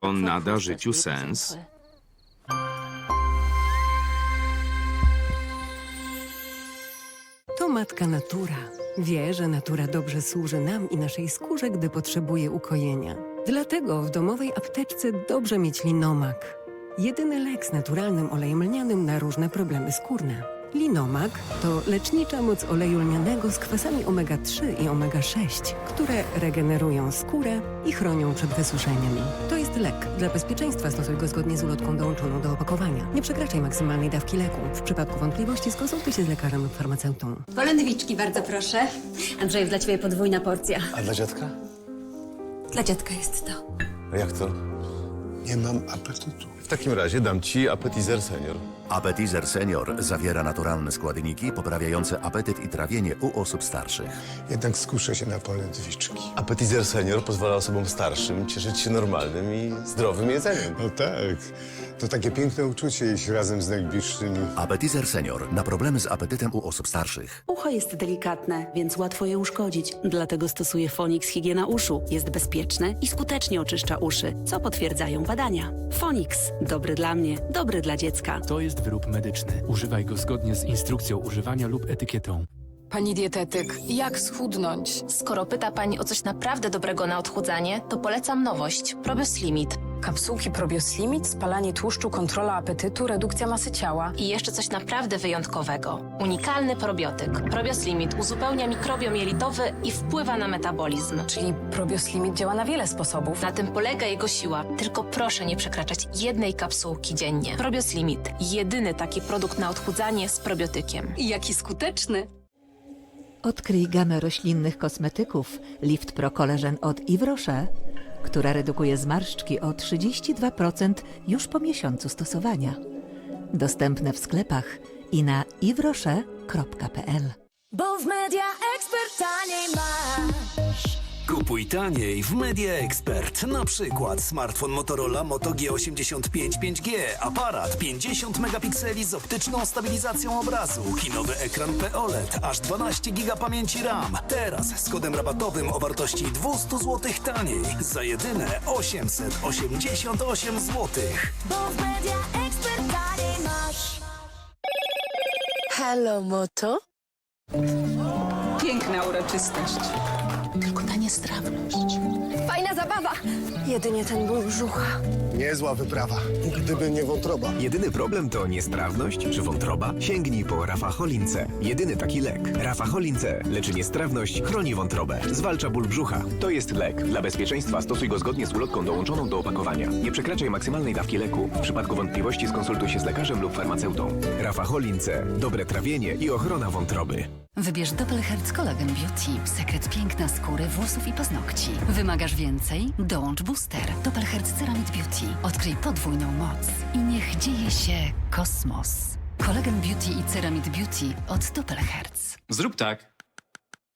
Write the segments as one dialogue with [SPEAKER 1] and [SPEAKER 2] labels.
[SPEAKER 1] On nada życiu sens.
[SPEAKER 2] To matka natura. Wie, że natura dobrze służy nam i naszej skórze, gdy potrzebuje ukojenia. Dlatego w domowej apteczce dobrze mieć linomak. Jedyny lek z naturalnym olejem lnianym na różne problemy skórne. Linomak to lecznicza moc oleju lnianego z kwasami omega-3 i omega-6, które regenerują skórę i chronią przed wysuszeniem. To jest lek. Dla bezpieczeństwa stosuj go zgodnie z ulotką dołączoną do opakowania. Nie przekraczaj maksymalnej dawki leku. W przypadku wątpliwości skonsultuj się z lekarzem lub farmaceutą.
[SPEAKER 3] Polędwiczki, bardzo proszę. Andrzej, dla ciebie podwójna porcja.
[SPEAKER 4] A dla dziadka?
[SPEAKER 3] Dla dziadka jest to.
[SPEAKER 4] A jak to?
[SPEAKER 5] Nie mam apetytu.
[SPEAKER 4] W takim razie dam ci appetizer senior.
[SPEAKER 6] Appetizer Senior zawiera naturalne składniki poprawiające apetyt i trawienie u osób starszych.
[SPEAKER 5] Jednak skuszę się na polędwiczki.
[SPEAKER 4] Appetizer senior pozwala osobom starszym cieszyć się normalnym i zdrowym jedzeniem.
[SPEAKER 5] No tak, to takie piękne uczucie jeść razem z najbliższymi.
[SPEAKER 6] Appetizer Senior na problemy z apetytem u osób starszych.
[SPEAKER 7] Ucho jest delikatne, więc łatwo je uszkodzić. Dlatego stosuję Fonix Higiena Uszu. Jest bezpieczne i skutecznie oczyszcza uszy, co potwierdzają badania. Fonix. Dobry dla mnie, dobry dla dziecka.
[SPEAKER 8] To jest wyrób medyczny. Używaj go zgodnie z instrukcją używania lub etykietą.
[SPEAKER 9] Pani dietetyk, jak schudnąć?
[SPEAKER 10] Skoro pyta Pani o coś naprawdę dobrego na odchudzanie, to polecam nowość Probios Limit.
[SPEAKER 9] Kapsułki Probios Limit, spalanie tłuszczu, kontrola apetytu, redukcja masy ciała.
[SPEAKER 10] I jeszcze coś naprawdę wyjątkowego. Unikalny probiotyk. Probios Limit uzupełnia mikrobiom jelitowy i wpływa na metabolizm.
[SPEAKER 9] Czyli Probios Limit działa na wiele sposobów.
[SPEAKER 10] Na tym polega jego siła. Tylko proszę nie przekraczać jednej kapsułki dziennie. Probios Limit. Jedyny taki produkt na odchudzanie z probiotykiem.
[SPEAKER 7] I jaki skuteczny.
[SPEAKER 11] Odkryj gamę roślinnych kosmetyków Lift Pro Collagen od Yves Rocher, która redukuje zmarszczki o 32% już po miesiącu stosowania. Dostępne w sklepach i na yvesrocher.pl.
[SPEAKER 12] Kupuj taniej w Media Expert. Na przykład smartfon Motorola Moto G85 5G, aparat 50 megapikseli z optyczną stabilizacją obrazu, kinowy ekran POLED, aż 12 giga pamięci RAM. Teraz z kodem rabatowym o wartości 200 zł taniej za jedyne 888 zł.
[SPEAKER 13] Bo w Media Expert taniej masz.
[SPEAKER 9] Hello, Moto.
[SPEAKER 7] Piękna uroczystość.
[SPEAKER 10] Tylko ta niestrawność.
[SPEAKER 13] Fajna zabawa.
[SPEAKER 2] Jedynie ten ból brzucha.
[SPEAKER 5] Niezła wyprawa, gdyby nie wątroba.
[SPEAKER 14] Jedyny problem to niestrawność czy wątroba? Sięgnij po Rafaholince. Jedyny taki lek. Rafaholince leczy niestrawność, chroni wątrobę, zwalcza ból brzucha. To jest lek. Dla bezpieczeństwa stosuj go zgodnie z ulotką dołączoną do opakowania. Nie przekraczaj maksymalnej dawki leku. W przypadku wątpliwości skonsultuj się z lekarzem lub farmaceutą. Rafaholince. Dobre trawienie i ochrona wątroby.
[SPEAKER 3] Wybierz Doppelherz Collagen Beauty. Sekret piękna skóry, włosów i paznokci. Wymagasz więcej? Dołącz booster. Doppelherz Ceramid Beauty. Odkryj podwójną moc. I niech dzieje się kosmos. Collagen Beauty i Ceramid Beauty od Doppelherz.
[SPEAKER 8] Zrób tak.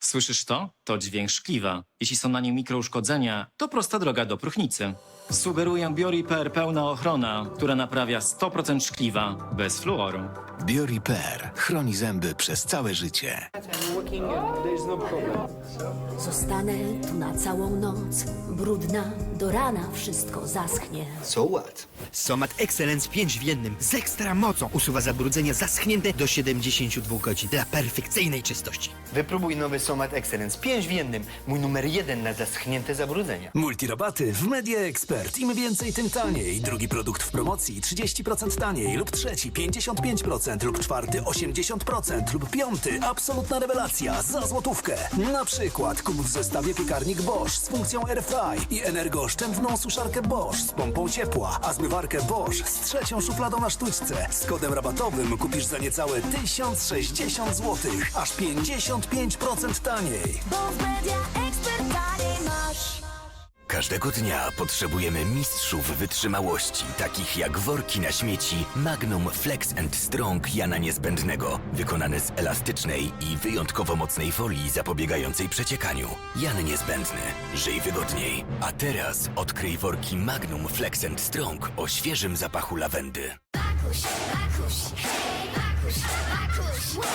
[SPEAKER 8] Słyszysz to? To dźwięk szkliwa. Jeśli są na nim mikrouszkodzenia, to prosta droga do próchnicy. Sugeruję Bioriper pełna ochrona, która naprawia 100% szkliwa, bez fluoru.
[SPEAKER 12] Bioriper chroni zęby przez całe życie.
[SPEAKER 13] Zostanę tu na całą noc. Brudna, do rana wszystko zaschnie.
[SPEAKER 14] So what? Somat Excellence 5 w jednym z ekstra mocą usuwa zabrudzenia zaschnięte do 72 godzin dla perfekcyjnej czystości. Wypróbuj nowy Somat Excellence 5 w jednym, mój numer jeden na zaschnięte zabrudzenia.
[SPEAKER 12] Multirabaty w Media Expert. Im więcej, tym taniej. Drugi produkt w promocji 30% taniej, lub trzeci 55%, lub czwarty 80%, lub piąty absolutna rewelacja za złotówkę. Na przykład kup w zestawie piekarnik Bosch z funkcją AirFry i energooszczędną suszarkę Bosch z pompą ciepła, a zmywarkę Bosch z trzecią szufladą na sztućce. Z kodem rabatowym kupisz za niecałe 1060 zł, aż 55% taniej.
[SPEAKER 13] Bo w Media Expert taniej masz.
[SPEAKER 12] Każdego dnia potrzebujemy mistrzów wytrzymałości, takich jak worki na śmieci Magnum Flex and Strong Jana Niezbędnego, wykonane z elastycznej i wyjątkowo mocnej folii zapobiegającej przeciekaniu. Jan Niezbędny. Żyj wygodniej. A teraz odkryj worki Magnum Flex and Strong o świeżym zapachu lawendy.
[SPEAKER 13] Bakuś, bakuś, bakuś. Bakuś,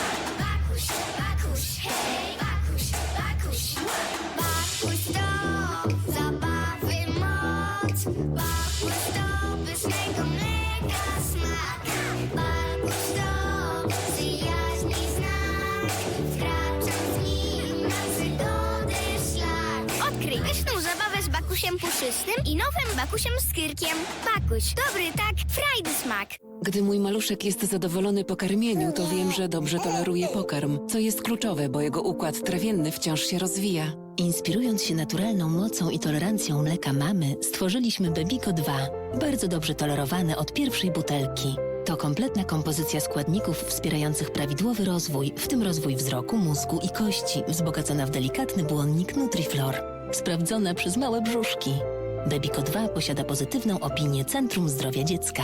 [SPEAKER 15] bakusiem puszystym i nowym bakusiem z kyrkiem. Bakuś, dobry tak, frajdy smak.
[SPEAKER 16] Gdy mój maluszek jest zadowolony po karmieniu, to wiem, że dobrze toleruje pokarm, co jest kluczowe, bo jego układ trawienny wciąż się rozwija.
[SPEAKER 17] Inspirując się naturalną mocą i tolerancją mleka mamy, stworzyliśmy Bebico 2. Bardzo dobrze tolerowane od pierwszej butelki. To kompletna kompozycja składników wspierających prawidłowy rozwój, w tym rozwój wzroku, mózgu i kości, wzbogacona w delikatny błonnik Nutriflor. Sprawdzona przez małe brzuszki. Bebico 2 posiada pozytywną opinię Centrum Zdrowia Dziecka.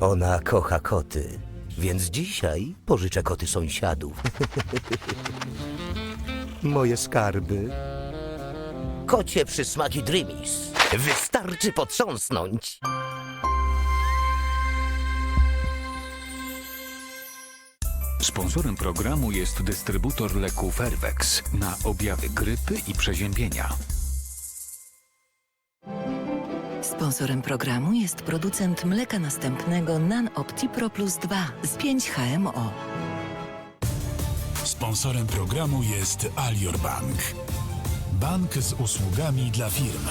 [SPEAKER 18] Ona kocha koty, więc dzisiaj pożyczę koty sąsiadów. Moje skarby. Kocie przysmaki Dreamies. Wystarczy potrząsnąć.
[SPEAKER 19] Sponsorem programu jest dystrybutor leku Fervex na objawy grypy i przeziębienia.
[SPEAKER 20] Sponsorem programu jest producent mleka następnego Nan Optipro Plus 2 z 5 HMO.
[SPEAKER 21] Sponsorem programu jest Alior Bank. Bank z usługami dla firm.